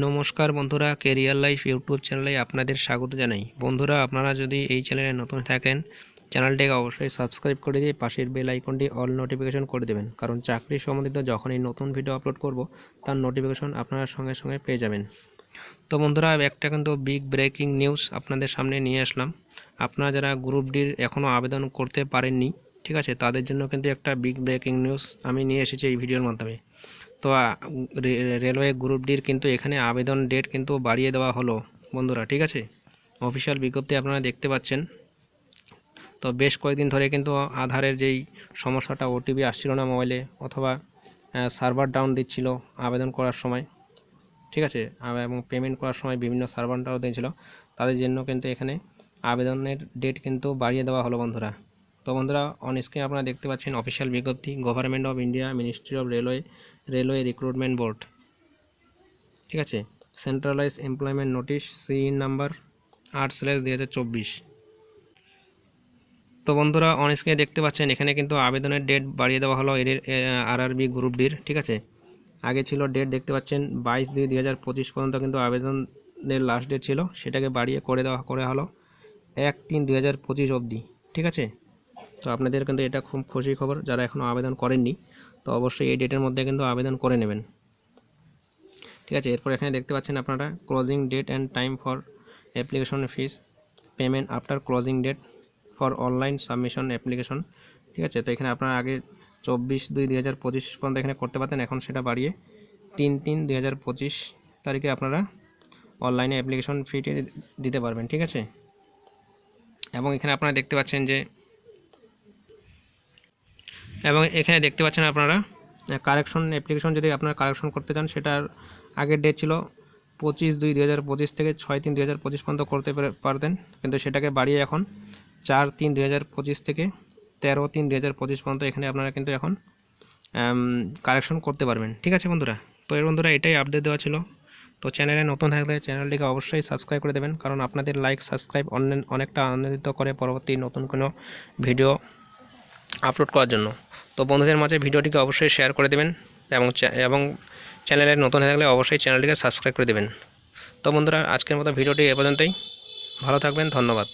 নমস্কার বন্ধুরা career life YouTube চ্যানেলে আপনাদের স্বাগত জানাই। বন্ধুরা, আপনারা যদি এই চ্যানেলে নতুন থাকেন চ্যানেলটিকে অবশ্যই সাবস্ক্রাইব করে দিয়ে পাশের বেল আইকনটি অল নোটিফিকেশন করে দেবেন। কারণ চাকরি সম্বন্ধিত যখনই নতুন ভিডিও আপলোড করব, তার নোটিফিকেশন আপনারা সঙ্গে সঙ্গে পেয়ে যাবেন। তো বন্ধুরা, একটা কিন্তু বিগ ব্রেকিং নিউজ আপনাদের সামনে নিয়ে আসলাম। আপনারা যারা গ্রুপ ডির এখনও আবেদন করতে পারেননি, ঠিক আছে? তাদের জন্য কিন্তু একটা বিগ ব্রেকিং নিউজ আমি নিয়ে এসেছি এই ভিডিওর মাধ্যমে। তো রেলওয়ে গ্রুপ ডির কিন্তু এখানে আবেদন ডেট কিন্তু বাড়িয়ে দেওয়া হলো, বন্ধুরা, ঠিক আছে? অফিসিয়াল বিজ্ঞপ্তি আপনারা দেখতে পাচ্ছেন। তো বেশ কয়েকদিন ধরে কিন্তু আধারের যেই সমস্যাটা ওটিপি আসছিল না মোবাইলে, অথবা সার্ভার ডাউন দিচ্ছিল আবেদন করার সময়, ঠিক আছে? এবং পেমেন্ট করার সময় বিভিন্ন সার্ভার ডাউন দিয়েছিল, তাদের জন্য কিন্তু এখানে আবেদনের ডেট কিন্তু বাড়িয়ে দেওয়া হলো, বন্ধুরা। তো বন্ধুরা অন স্ক্রিনে আপনারা দেখতে পাচ্ছেন অফিসিয়াল বিজ্ঞপ্তি government of India ministry of railway railway recruitment board ঠিক আছে? Centralise employment notice C number আট স্ল্যাশ দুই হাজার চব্বিশ। তো বন্ধুরা অন স্ক্রিনে দেখতে পাচ্ছেন, এখানে কিন্তু আবেদনের ডেট বাড়িয়ে দেওয়া হলো এর আরআরবি গ্রুপ ডির ঠিক আছে? আগে ছিল ডেট দেখতে পাচ্ছেন বাইশ দুই দুই হাজার পঁচিশ পর্যন্ত কিন্তু আবেদনের লাস্ট ডেট ছিল, সেটাকে বাড়িয়ে করে দেওয়া, করে হলো এক তিন দুই হাজার পঁচিশ অবধি। ঠিক আছে? তো আপনাদের কিন্তু এটা খুব খুশি খবর, যারা এখনও আবেদন করেননি, তো অবশ্যই এই ডেটের মধ্যে কিন্তু আবেদন করে নেবেন। ঠিক আছে, এরপর এখানে দেখতে পাচ্ছেন আপনারা closing date and time for application fees payment after closing date for online submission application ঠিক আছে, তো এখানে আপনারা আগে চব্বিশ দুই দুই হাজার পঁচিশ পর্যন্ত এখানে করতে পারতেন, এখন সেটা বাড়িয়ে তিন তিন দুই হাজার পঁচিশ তারিখে আপনারা অনলাইনে অ্যাপ্লিকেশন ফিটি দিতে পারবেন, ঠিক আছে? এবং এখানে আপনারা দেখতে পাচ্ছেন যে এবং এখানে দেখতে পাচ্ছেন আপনারা কারেকশন অ্যাপ্লিকেশন যদি আপনারা কারেকশন করতে চান, সেটার আগের ডেট ছিল পঁচিশ দুই দুই হাজার পঁচিশ থেকে ছয় তিন দুই হাজার পঁচিশ পর্যন্ত করতে পারতেন। কিন্তু সেটাকে বাড়িয়ে এখন চার তিন দুই হাজার পঁচিশ থেকে তেরো তিন দুই হাজার পঁচিশ পর্যন্ত এখানে আপনারা কিন্তু এখন কারেকশন করতে পারবেন। ঠিক আছে বন্ধুরা? তো এর বন্ধুরা, এটাই আপডেট দেওয়া ছিল। তো চ্যানেলে নতুন থাকলে চ্যানেলটিকে অবশ্যই সাবস্ক্রাইব করে দেবেন, কারণ আপনাদের লাইক সাবস্ক্রাইব অনেকটা আনন্দিত করে পরবর্তী নতুন কোনো ভিডিও আপলোড করার জন্য। তো বন্ধুদের মাঝে ভিডিওটিকে অবশ্যই শেয়ার করে দেবেন এবং এবং চ্যানেলে নতুন হয়ে থাকলে অবশ্যই চ্যানেলটিকে সাবস্ক্রাইব করে দেবেন। তো বন্ধুরা, আজকের মতো ভিডিওটি এ পর্যন্তই। ভালো থাকবেন, ধন্যবাদ।